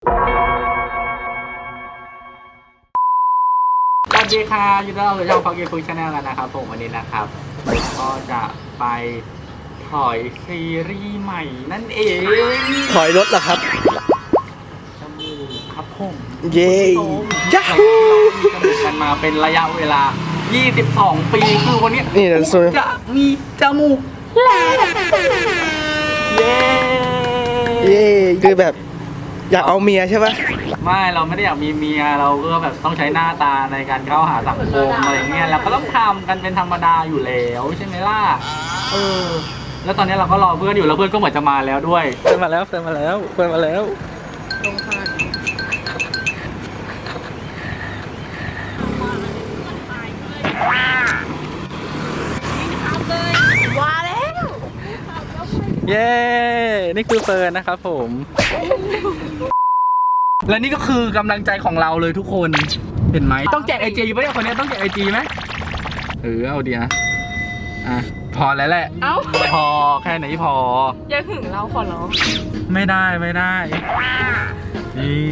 สวัสดีค่ะยินดีต้อนรับสู่ช่องฟังยูทูบชาแนลกันนะครับผมวันนี้นะครับผมก็จะไปถอยซีรีส์ใหม่นั่นเองถอยรถเหรอครับ จมูกครับผมเย้ยัยาเราฮู จมูกกันมาเป็นระยะเวลา 22 ปีคือวันนี้นี่นะส่วนจะมีจมูกเย้ เย้คือแบบ อยากเอาเมียใช่ปะไม่เราไม่ได้อยากมีเมียเราก็แบบต้องใช้หน้าตาในการเข้าหาสังคมอะไรเงี้ยเราก็ต้องทำกันเป็นธรรมดาอยู่แล้วใช่ไหมล่ะเออ แล้วตอนนี้เราก็รอเพื่อนอยู่แล้วเพื่อนก็เหมือนจะมาแล้วด้วยเพื่อนมาแล้วเพื่อนมาแล้วเพื่อนมาแล้วว่าแล้ว เย้ นี่คือเฟิร์นนะครับผม และนี่ก็คือกำลังใจของเราเลยทุกคน เห็นไหมต้องแจกไอจีไหมเนี่ยคนนี้ต้องแจกไอจีไหมเออเอาดีนะอะพอแล้วแหละ เอ้า พอแค่ไหนพอ อย่าหึงเราขอร้องไม่ได้ไม่ได้ นี่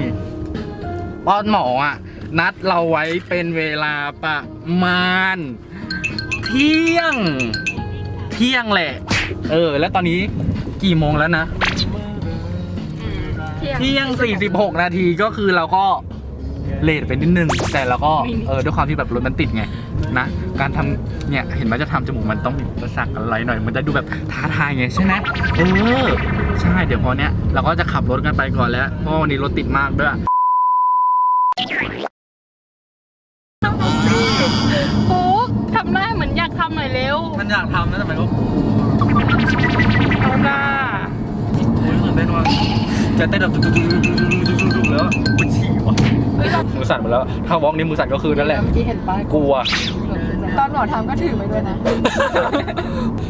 ป้อนหมออะ นัดเราไว้เป็นเวลาประมาณ เที่ยง เที่ยงแหละ เออ แล้วตอนนี้ กี่โมงแล้วนะเที่ยงเที่ยง46 นาทีก็คือเราก็เลทไปนิดนึง แต่เราก็เออด้วยความที่แบบรถมันติดไงนะ การทำเนี่ยเห็นไหมจะทำจมูกมันต้องมีอุปสรรคอะไรหน่อยมันจะดูแบบท้าทายไงใช่ไหมเออใช่เดี๋ยวพอเนี้ยเราก็จะขับรถกันไปก่อนแล้วเพราะว่าวันนี้รถติดมากด้วยฟุกทำได้เหมือนอยากทำหน่อยเร็ว มันอยากทำนะแต่มันก็ เอาหน้าโอ้ยตื่นเต้นว่ะจะเต้นแบบดุๆๆๆๆๆแล้วปวดฉี่ว่ะมือสั่นหมดแล้ว ถ้าวอล์กนี้มือสั่นก็คือนั่นแหละที่เห็นป้ายกลัว ตอนหมอทำก็ถือไปด้วยนะ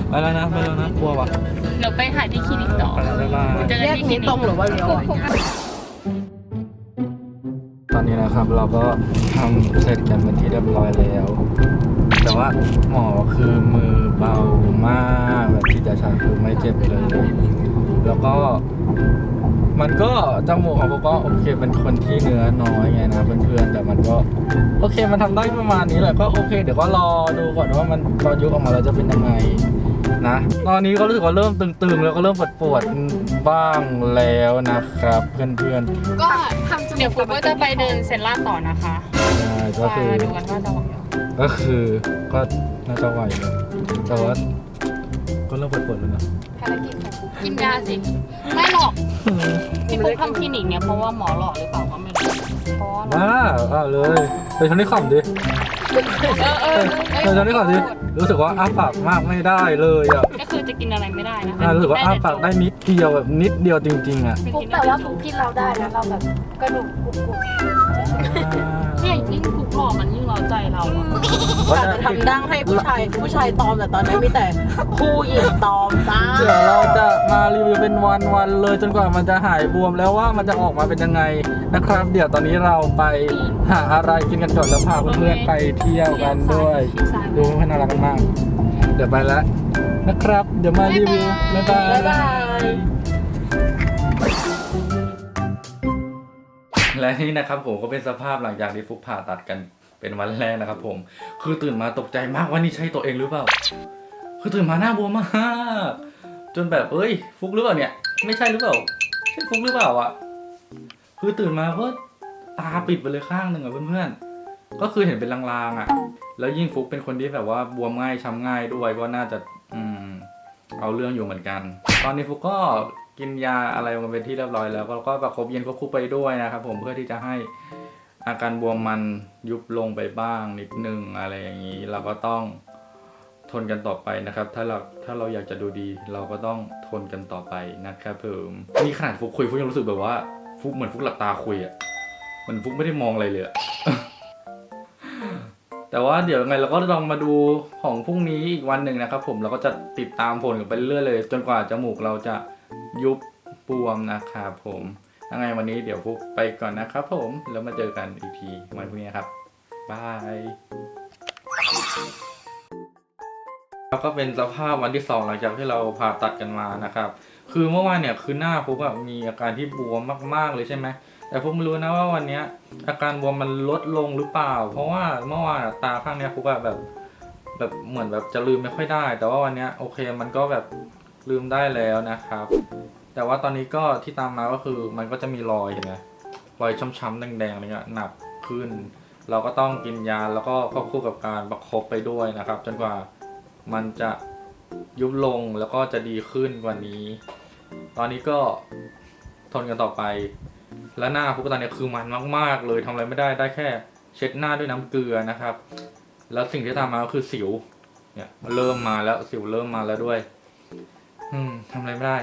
ไปแล้วนะไปแล้วนะกลัวว่ะเดี๋ยวไปหาที่คลินิกต่อไปแล้วบ๊ายบายเจอกันที่คลินิกตรงหรือว่าเลี้ยวตอนนี้นะครับเราก็ทำเสร็จกันเป็นที่เรียบร้อยแล้ว แต่ว่าหมอคือมือเบามากแบบที่จะชันคือไม่เจ็บเลย แล้วก็มันก็จมูกของผมก็โอเคเป็นคนที่เนื้อน้อยไงนะเพื่อนๆแต่มันก็ โอเคมันทำได้ประมาณนี้แหละก็โอเค เดี๋ยวก็รอดูก่อนว่ามันตอนยุบออกมาแล้วจะเป็นยังไงนะ ตอนนี้ก็รู้สึกว่าเริ่มตึงๆ แล้วก็เริ่มปวดๆบ้างแล้วนะครับเพื่อนๆก็ทำเดี๋ยวฟุกก็จะไปเดินเซนล่าต่อนะคะใช่ก็คือดูกันว่าจะหวไหม ก็คือก็น่าจะไหวเลยแต่ว่าก็เริ่มปวดๆแล้วนะภารกิจของฟุกกินยาสิ ไม่หรอกที่ฟุกทำคลินิกเนี่ยเพราะว่าหมอหล่อหรือเปล่าก็ไม่รู้เพราะว่าเราว้าเอาเลยไปชนที่ขำดิเออเออไปชนที่ขำดิรู้สึกว่าอ้าปากมากไม่ได้เลยอะก็คือจะกินอะไรไม่ได้นะอ่ารู้สึกว่าอ้าปากได้นิดเดียวแบบนิดเดียวจริง ๆ อะฟุกแต่ว่าฟุกกินเราได้นะเราแบบกระดูกกรุบกรุบเนี่ยยิ่งฟุกหล่อมันยิ่ง เร้าใจเราอะว่าจะทำดั้งให้ผู้ชายผู้ชายตอมแต่ตอนนี้มีแต่ผู้หญิงตอมจ้าเดี๋ยวเราจะมารีวิวเป็นวันๆเลยจนกว่ามันจะหายบวมแล้วว่ามันจะออกมาเป็นยังไงนะครับ เดี๋ยวตอนนี้เราไปหาอะไรกินกันก่อนแล้วพาเพื่อนๆไปเที่ยวกันด้วย ดูเพื่อนๆน่ารักมากๆเดี๋ยวไปแล้วนะครับ เดี๋ยวมารีวิวบ๊ายบายบ๊ายบายและนี่นะครับผมก็เป็นสภาพหลังจากที่ฟุกผ่าตัดกัน เป็นวันแรกนะครับผม คือตื่นมาตกใจมากว่านี่ใช่ตัวเองหรือเปล่า คือตื่นมาหน้าบวมมากจนแบบเอ้ย ฟุกหรือเปล่าเนี่ย ไม่ใช่หรือเปล่า ใช่ฟุกหรือเปล่าอะ คือตื่นมาก็ตาปิดไปเลยข้างหนึ่งอะเพื่อนๆ ก็คือเห็นเป็นลางๆอะ แล้วยิ่งฟุกเป็นคนที่แบบว่าบวมง่ายช้ำง่ายด้วยก็น่าจะอืมเอาเรื่องอยู่เหมือนกัน ตอนนี้ฟุกก็กินยาอะไรมาเป็นที่เรียบร้อยแล้ว ก็ก็ประคบเย็นควบคู่ไปด้วยนะครับผมเพื่อที่จะให้ อาการบวมมันยุบลงไปบ้างนิดนึงอะไรอย่างนี้ เราก็ต้องทนกันต่อไปนะครับ ถ้าเราถ้าเราอยากจะดูดี เราก็ต้องทนกันต่อไปนะครับผมนี่ขนาดฟุกคุยฟุกยังรู้สึกแบบว่าฟุกเหมือนฟุกหลับตาคุยอะเหมือนฟุกไม่ได้มองอะไรเลยอะแต่ว่าเดี๋ยวยังไงเราก็ลองมาดูของพรุ่งนี้อีกวันหนึ่งนะครับ ผมเราก็จะติดตามผลกันไปเรื่อยๆเลย จนกว่าจมูกเราจะยุบบวมนะครับผม ยังไงวันนี้เดี๋ยวฟุกไปก่อนนะครับผม แล้วมาเจอกันอีกทีวันพรุ่งนี้ครับบายแล้วก็เป็นสภาพวันที่สองหลังจากที่เราผ่าตัดกันมานะครับ คือเมื่อวานเนี่ยคือหน้าฟุกแบบมีอาการที่บวมมากๆเลยใช่ไหมแต่ฟุกไม่รู้นะว่าวันนี้อาการบวมมันลดลงหรือเปล่า เพราะว่าเมื่อวานตาข้างเนี้ยฟุกแบบ แบบเหมือนแบบจะลืมไม่ค่อยได้ แต่ว่าวันนี้โอเคมันก็แบบลืมได้แล้วนะครับ แต่ว่าตอนนี้ก็ที่ตามมาก็คือมันก็จะมีรอยเห็นไหมรอยช้ำๆแดงๆอะไรเงี้ยหนักขึ้น เราก็ต้องกินยาแล้วก็ควบคู่กับการประคบไปด้วยนะครับ จนกว่ามันจะยุบลงแล้วก็จะดีขึ้นกว่านี้ ตอนนี้ก็ทนกันต่อไป แล้วหน้าพุกตอนนี้คือมันมาก ๆ เลยทำอะไรไม่ได้ได้แค่ เช็ดหน้าด้วยน้ำเกลือนะครับ แล้วสิ่งที่ตามมาก็คือสิว เนี่ยมันเริ่มมาแล้วสิวเริ่มมาแล้วด้วย อืมทำอะไรไม่ได้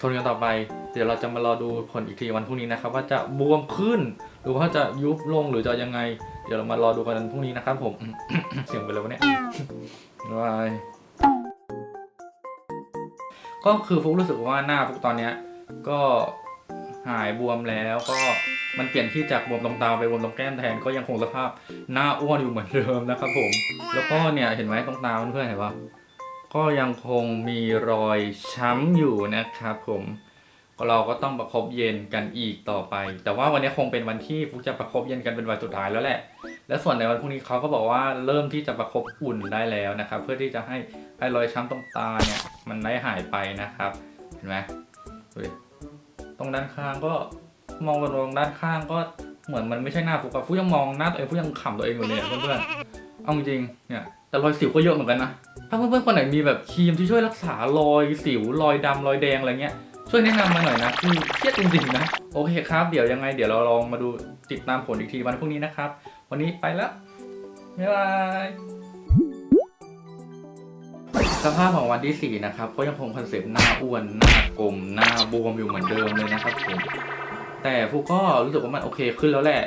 ทนกันต่อไป เดี๋ยวเราจะมารอดูผลอีกทีวันพรุ่งนี้นะครับ ว่าจะบวมขึ้น หรือว่าจะยุบลงหรือจะยังไง เดี๋ยวเรามารอดูกันวันพรุ่งนี้นะครับผม เสียงไปเลยวะเนี่ยบายก็คือฟุกรู้สึกว่าหน้าฟุกตอนเนี้ย ก็หายบวมแล้วก็มันเปลี่ยนที่จากบวมตรงตาไปบวมตรงแก้มแทนก็ยังคงสภาพหน้าอ้วนอยู่เหมือนเดิมนะครับผม แล้วก็เนี่ยเห็นไหมตรงตาเพื่อนๆเห็นปะ ก็ยังคงมีรอยช้ำอยู่นะครับผมเราก็ต้องประคบเย็นกันอีกต่อไป แต่ว่าวันนี้คงเป็นวันที่ฟุกจะประคบเย็นกันเป็นวันสุดท้ายแล้วแหละ และส่วนในวันพรุ่งนี้เขาก็บอกว่าเริ่มที่จะประคบอุ่นได้แล้วนะครับ เพื่อที่จะให้ไอ้รอยช้ำตรงตาเนี่ยมันได้หายไปนะครับ เห็นไหมดูดิตรงด้านข้างก็มองไปตรงด้านข้างก็เหมือนมันไม่ใช่หน้าฟุกอะฟุกยังมองหน้าตัวเองฟุกยังขำตัวเองอยู่เลยอะเพื่อนๆเอาจริงเนี่ย แต่รอยสิวก็เยอะเหมือนกันนะ ถ้าเพื่อนๆคนไหนมีแบบครีมที่ช่วยรักษารอยสิวรอยดำรอยแดงอะไรเงี้ย ช่วยแนะนำมาหน่อยนะคือเครียดจริงๆนะ โอเคครับ เดี๋ยวยังไง เดี๋ยวเราลองมาดูติดตามผลอีกทีวันพรุ่งนี้นะครับ วันนี้ไปแล้ว บ๊ายบายสภาพของวันที่ 4 นะครับ ก็ยังคงคอนเซปต์หน้าอ้วน หน้ากลม หน้าบวมอยู่เหมือนเดิมเลยนะครับผม แต่ฟูก็รู้สึกว่ามันโอเคขึ้นแล้วแหละ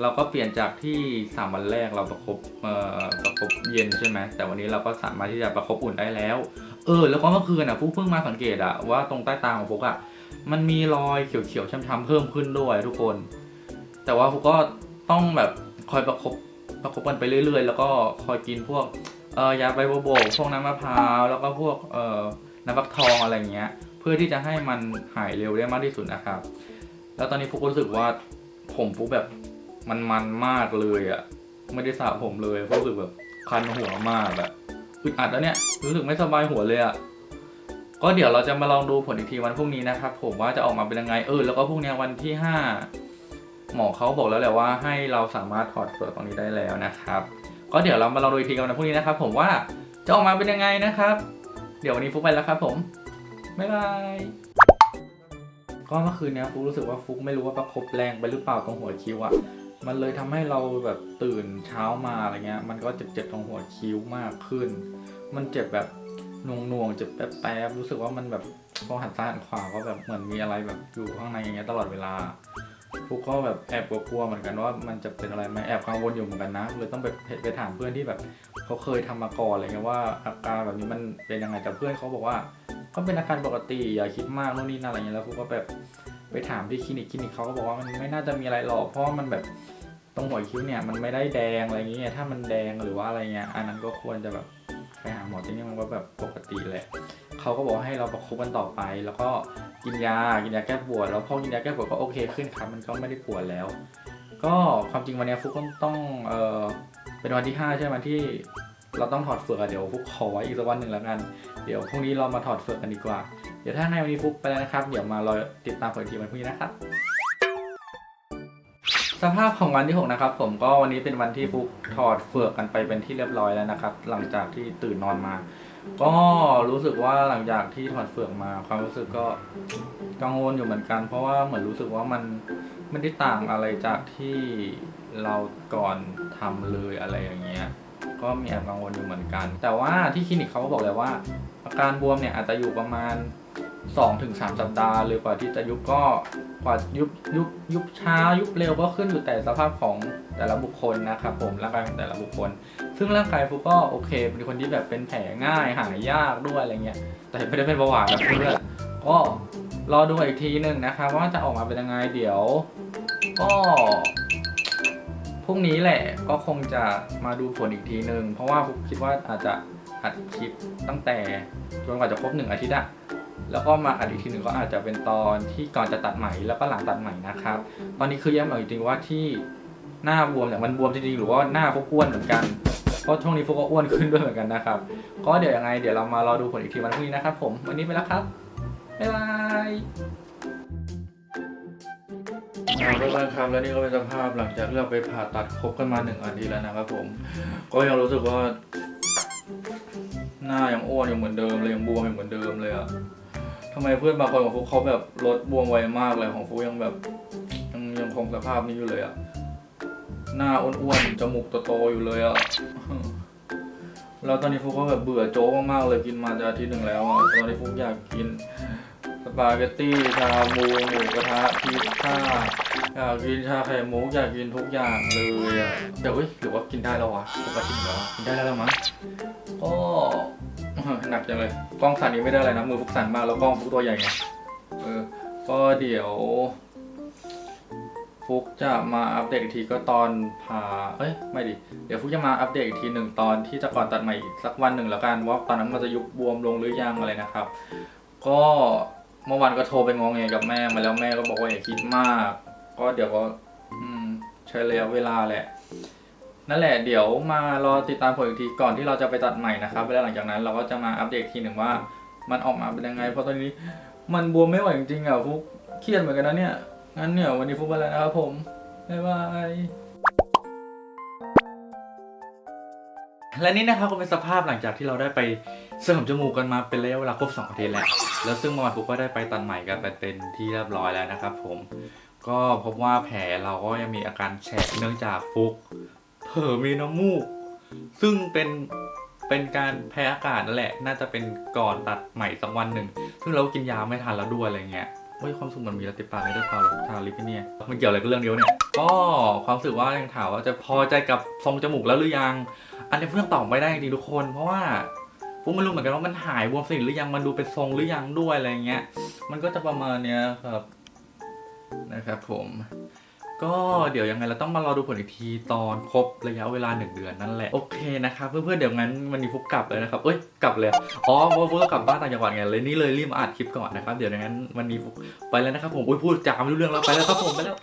เราก็เปลี่ยนจากที่ 3 วันแรกเราประคบเอ่อประคบเย็นใช่ไหมแต่วันนี้เราก็สามารถที่จะประคบอุ่นได้แล้ว เออ แล้วก็เมื่อคืนอะฟุกเพิ่งมาสังเกตอะว่าตรงใต้ตาของฟุกอะมันมีรอยเขียวๆช้ำๆเพิ่มขึ้นด้วยทุกคน แต่ว่าฟุกก็ต้องแบบคอยประคบประคบกันไปเรื่อย ๆ แล้วก็คอยกินพวกเอ่อยาใบโบัวบพวกน้ำมะพร้าวแล้วก็พวกเอ่อน้ำฟักทองอะไรเงี้ย เพื่อที่จะให้มันหายเร็วได้มากที่สุดนะครับ แล้วตอนนี้ฟุกรู้สึกว่าผมฟุกแบบ มันมันมากเลยอะ่ะ ไม่ได้สระผมเลยรู้สึกแบบคันหัวมากแบบอึดอัดแล้วเนี่ยรู้สึกไม่สบายหัวเลยอะ่ะก็เดี๋ยวเราจะมาลองดูผลอีกทีวันพรุ่งนี้นะครับผมว่าจะออกมาเป็นยังไงเออแล้วก็พรุ่งนี้วันที่ห้าหมอเขาบอกแล้วแหละว่าให้เราสามารถถอดเปลือกตรงนี้ได้แล้วนะครับ ก็เดี๋ยวเรามาลองดูอีกทีกันวันพรุ่งนี้นะครับ ผมว่าจะออกมาเป็นยังไงนะครับ เดี๋ยววันนี้ฟุกไปแล้วครับ ผมบ๊ายบายก็เมื่อคืนเนี้ยฟุกรู้สึกว่าฟุกไม่รู้ว่าประคบแรงไปหรือเปล่าตรงหัวคิ้วอะ มันเลยทำให้เราแบบตื่นเช้ามาอะไรเงี้ย มันก็เจ็บๆตรงหัวคิ้วมากขึ้น มันเจ็บแบบหน่วงๆเจ็บแป๊บๆรู้สึกว่ามันแบบพอหันซ้ายหันขวาก็แบบเหมือนมีอะไรแบบอยู่ข้างในอย่างเงี้ยตลอดเวลาฟุกก็แบบแอบกลัวๆเหมือนกันว่ามันจะเป็นอะไรไหมแอบกังวลอยู่เหมือนกันนะเลยต้องไปไปถามเพื่อนที่แบบเขาเคยทำมาก่อนอะไรเงี้ยว่าอาการแบบนี้มันเป็นยังไงแต่เพื่อนเขาบอกว่าก็เป็นอาการปกติอย่าคิดมากโน่นนี่นั่นอะไรเงี้ยแล้วฟุกก็แบบไปถามที่คลินิกคลินิกเขาก็บอกว่ามันไม่น่าจะมีอะไรหรอกเพราะมันแบบ ตรงหัวคิ้วเนี่ยมันไม่ได้แดงอะไรเงี้ยถ้ามันแดงหรือว่าอะไรเงี้ยอันนั้นก็ควรจะแบบไปหาหมอที่นี่มันก็แบบปกติแหละเขาก็บอกให้เราประคบกันต่อไป แล้วก็กินยากินยาแก้ปวด แล้วพอกินยาแก้ปวดก็โอเคขึ้นครับมันก็ไม่ได้ปวดแล้ว ก็ความจริงวันนี้ฟุกก็ต้องเออเป็นวันที่ห้าใช่ไหมที่เราต้องถอดเฟือกเดี๋ยวฟุกขอไว้อีกสักวันหนึ่งแล้วกัน เดี๋ยวพรุ่งนี้เรามาถอดเฟือกกันดีกว่า เดี๋ยวถ้าในวันนี้ฟุกไปแล้วนะครับ เดี๋ยวมารอติดตามผลอีกทีวันพรุ่งนี้นะครับ สภาพของวันที่ 6 นะครับ ผมก็วันนี้เป็นวันที่ฟุกถอดเฟือกกันไปเป็นที่เรียบร้อยแล้วนะครับ หลังจากที่ตื่นนอนมา ก็รู้สึกว่าหลังจากที่ถอดเฟือกมา ความรู้สึกก็กังวลอยู่เหมือนกัน เพราะว่าเหมือนรู้สึกว่ามันไม่ได้ต่างอะไรจากที่เราก่อนทำเลยอะไรอย่างเงี้ย ก็มีแอบกังวลอยู่เหมือนกัน แต่ว่าที่คลินิกเขาก็บอกเลยว่าอาการบวมเนี่ยอาจจะอยู่ประมาณ 2-3สัปดาห์หรือกว่าที่จะยุบก็กว่ายุบยุบยุบช้ายุบเร็วก็ขึ้นอยู่แต่สภาพของแต่ละบุคคลนะครับผมร่างกายของแต่ละบุคคล ซึ่งร่างกายฟุกก็โอเค เป็นคนที่แบบเป็นแผลง่ายหายยากด้วยอะไรเงี้ยแต่ไม่ได้เป็นเบาหวานนะเพื่อนก็รอดูอีกทีหนึ่งนะครับว่าจะออกมาเป็นยังไงเดี๋ยวก็พรุ่งนี้แหละก็คงจะมาดูผลอีกทีหนึ่งเพราะว่าฟุกคิดว่าอาจจะอัดคลิปตั้งแต่จนกว่าจะครบหนึ่งอาทิตย์อะ แล้วก็มาอัดอีกทีหนึ่งก็อาจจะเป็นตอนที่ก่อนจะตัดไหมแล้วก็หลังตัดไหมนะครับ ตอนนี้คือแย้มบอกจริงๆว่าที่หน้าบวมเนี่ยมันบวมจริงๆหรือว่าหน้าฟุกอ้วนเหมือนกันเพราะช่วงนี้ฟุกก็อ้วนขึ้นด้วยเหมือนกันนะครับก็เดี๋ยวยังไงเดี๋ยวเรามารอดูผลอีกทีวันพรุ่งนี้นะครับ ผมวันนี้ไปแล้วครับบ๊ายบายเอาทุกท่านครับแล้วนี่ก็เป็นสภาพหลังจากที่เราไปผ่าตัดครบกันมาหนึ่งอาทิตย์แล้วนะครับผม ก็ยังรู้สึกว่า หน้ายังอ้วนยังเหมือนเดิมเลยยังบวมยังเหมือนเดิมเลยอะ ทำไมเพื่อนบางคนของฟุกเขาแบบลดบวมไวมากเลยของฟุกยังแบบยังยังคงสภาพนี้อยู่เลยอะหน้าอ้วนๆจมูกโตๆอยู่เลยอะแล้วตอนนี้ฟุกก็แบบเบื่อโจ๊กมากๆเลยกินมาจะอาทิตย์หนึ่งแล้วอะตอนนี้ฟุกอยากกินสปาเกตตี้ชาบูหมูกระทะพิซซ่าอยากกินชาไข่มุกอยากกินทุกอย่างเลยอะเดี๋ยวเว้ยหรือว่ากินได้แล้ววะปกติแล้วอกินได้แล้วมั้งก็ หนักจังเลย กล้องสั่นนี้ไม่ได้อะไรนะ มือฟุกสั่นมาก แล้วกล้องฟุกตัวใหญ่ไง เออ ก็เดี๋ยว ฟุกจะมาอัปเดตอีกทีก็ตอนผ่าเอ้ย ไม่ดิ เดี๋ยวฟุกจะมาอัปเดตอีกทีหนึ่งตอนที่จะก่อนตัดใหม่อีกสักวันหนึ่งแล้วกันว่าตอนนั้นมันจะยุบบวมลงหรือยังอะไรนะครับ ก็เมื่อวานก็โทรไปงองเงกับแม่มาแล้วแม่ก็บอกว่าอย่าคิดมาก ก็เดี๋ยวก็ใช้ระยะเวลาแหละ นั่นแหละเดี๋ยวมารอติดตามผลอีกทีก่อนที่เราจะไปตัดใหม่นะครับแล้วหลังจากนั้นเราก็จะมาอัปเดตทีหนึ่งว่า มันออกมาเป็นยังไง เพราะตอนนี้มันบวมไม่ไหวจริงๆอะฟุกเครียดเหมือนกันนะเนี่ยงั้นเนี่ยวันนี้ฟุกไปแล้วนะครับผมบ๊ายบายและนี่นะครับก็เป็นสภาพหลังจากที่เราได้ไปเสริมจมูกกันมาเป็นระยะเวลาครบ2อาทิตย์แล้ว แล้วซึ่งเมื่อวานฟุกก็ได้ไปตัดใหม่กันไปเป็นที่เรียบร้อยแล้วนะครับผมก็พบว่าแผลเราก็ยังมีอาการแฉะเนื่องจากฟุก เผลอมีน้ำมูก ซึ่งเป็นเป็นการแพ้อากาศนั่นแหละ น่าจะเป็นก่อนตัดใหม่สักวันหนึ่ง ซึ่งเรากินยาไม่ทันแล้วด้วยอะไรเงี้ยเฮ้ยความสุขมันมีแล้วติดปากเลยด้วยเปล่าหรอทาลิปเนี่ย มันเกี่ยวอะไรกับเรื่องเดียวเนี่ย ก็ความรู้สึกว่ายังถามว่าจะพอใจกับทรงจมูกแล้วหรือยัง อันนี้เพื่อนตอบไม่ได้จริงทุกคน เพราะว่าผมไม่รู้เหมือนกันว่ามันหายบวมสนิทหรือยัง มันดูเป็นทรงหรือยังด้วยอะไรเงี้ย มันก็จะประมาณเนี้ยครับ นะครับผม ก็เดี๋ยวยังไงเราต้องมารอดูผลอีกทีตอนครบระยะเวลาหนึ่งเดือนนั่นแหละ โอเคนะครับเพื่อนๆเดี๋ยวงั้นวันนี้ฟุกกลับเลยนะครับเอ้ยกลับเลยอ๋อเพราะฟุกกลับบ้านต่างจังหวัดไงเลยนี่เลยรีบมาอัดคลิปก่อนนะครับเดี๋ยวงั้นวันนี้ฟุกไปแล้วนะครับผมอุ้ยพูดจาไม่รู้เรื่องแล้วไปแล้วครับผมไปแล้ว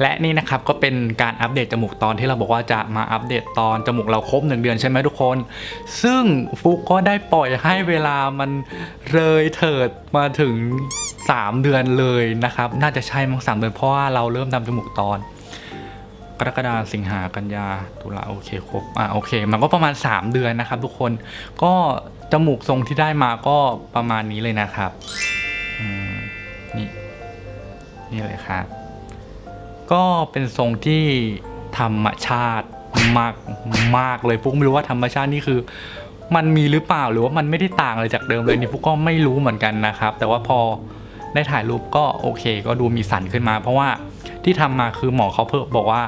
และนี่นะครับก็เป็นการอัปเดตจมูกตอนที่เราบอกว่าจะมาอัปเดตตอนจมูกเราครบหนึ่งเดือนใช่ไหมทุกคน ซึ่งฟุกก็ได้ปล่อยให้เวลามันเลยเถิดมาถึง 3 เดือนเลยนะครับน่าจะใช่มั้งสามเดือนเพราะว่าเราเริ่มทำจมูกตอนกรกฎาสิงหากันยาตุลาโอเคครบอะโอเค มันก็ประมาณ 3 เดือนนะครับ ทุกคนก็จมูกทรงที่ได้มาก็ประมาณนี้เลยนะครับนี่นี่เลยครับ ก็เป็นทรงที่ธรรมชาติมากมากเลยฟุกไม่รู้ว่าธรรมชาตินี่คือ มันมีหรือเปล่าหรือว่ามันไม่ได้ต่างอะไรจากเดิมเลยนี่ฟุกก็ไม่รู้เหมือนกันนะครับ แต่ว่าพอได้ถ่ายรูปก็โอเค ก็ดูมีสันขึ้นมา เพราะว่าที่ทำมาคือหมอเขาเพิ่มบอกว่า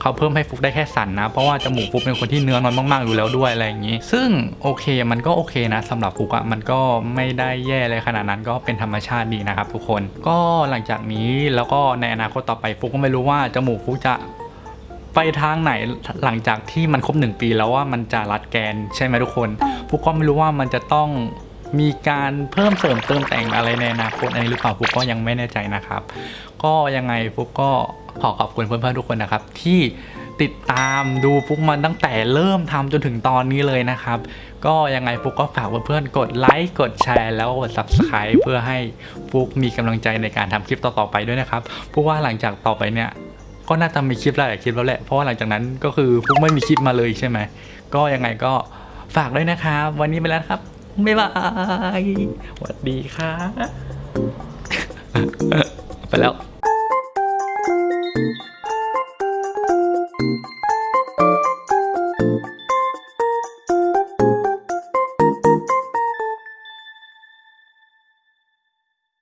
เขาเพิ่มให้ฟุกได้แค่สันนะ เพราะว่าจมูกฟุกเป็นคนที่เนื้อน้อยมากๆอยู่แล้วด้วยอะไรอย่างนี้ ซึ่งโอเคมันก็โอเคนะสำหรับฟุกอะมันก็ไม่ได้แย่เลยขนาดนั้นก็เป็นธรรมชาติดีนะครับทุกคนก็หลังจากนี้แล้วก็ในอนาคตต่อไปฟุกก็ไม่รู้ว่าจมูกฟุกจะไปทางไหนหลังจากที่มันครบหนึ่งปีแล้วว่ามันจะรัดแกนใช่ไหมทุกคนฟุกก็ไม่รู้ว่ามันจะต้องมีการเพิ่มเสริมเติมแต่งอะไรในอนาคตอันนี้หรือเปล่าฟุกก็ยังไม่แน่ใจนะครับ ก็ยังไงฟุกก็ ขอขอบคุณเพื่อนๆทุกคนนะครับ ที่ติดตามดูฟุกมาตั้งแต่เริ่มทำจนถึงตอนนี้เลยนะครับ ก็ยังไงฟุกก็ฝากเพื่อนๆกดไลค์กดแชร์แล้วกด subscribe เพื่อให้ฟุกมีกำลังใจในการทำคลิปต่อๆไปด้วยนะครับเพราะว่าหลังจากต่อไปเนี่ยก็น่าจะมีคลิปหลายคลิปแล้วแหละเพราะว่าหลังจากนั้นก็คือฟุกไม่มีคลิปมาเลยใช่ไหมก็ยังไงก็ฝากด้วยนะครับวันนี้ไปแล้วครับบ๊ายบายสวัสดีครับไปแล้ว